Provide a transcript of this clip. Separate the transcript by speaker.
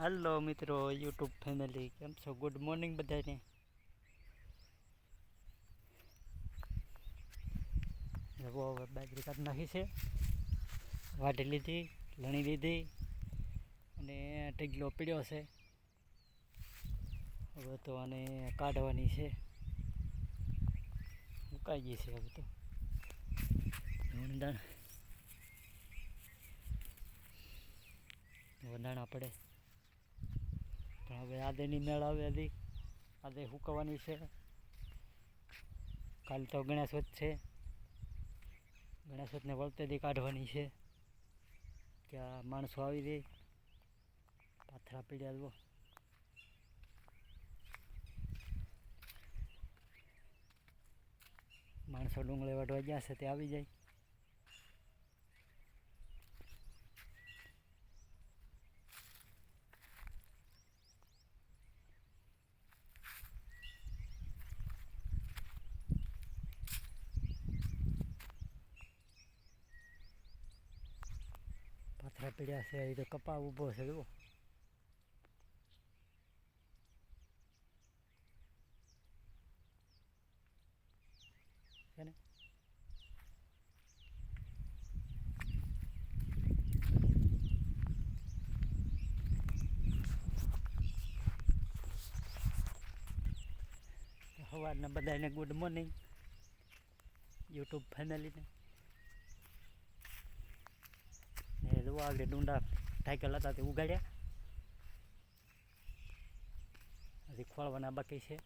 Speaker 1: હાલો મિત્રો, YouTube family, કેમ છો? ગુડ મોર્નિંગ બધાને. જવો હવે બાજરી કાઢ નાખી છે. વાટી લીધી, લણી લીધી, અને ટીગલો પીડ્યો છે. હવે તો આને કાઢવાની છે. મુકાઈ ગઈ છે હવે તો. વંદાણ વંદાણા પડે. પણ હવે આદેની મેળ આવે હતી આદે હુકવાની છે. કાલ તો ગણેશોત છે. ગણેશોતને વળતેથી કાઢવાની છે કે આ માણસો આવી દે. પાથરા પીડ્યા જુઓ માણસો ડુંગળી વાટવા ગયા છે તે આવી જાય. પાથરા પીડ્યા છે, એ તો કપા ઊભો છે, જુઓ. ને સવારના બધાને ગુડ મોર્નિંગ યુટ્યુબ ફેમિલીને આગળ ડુંડા ઢાકેલ હતા તે ઉગાડ્યા. હજી ખોળવાના બાકી છે.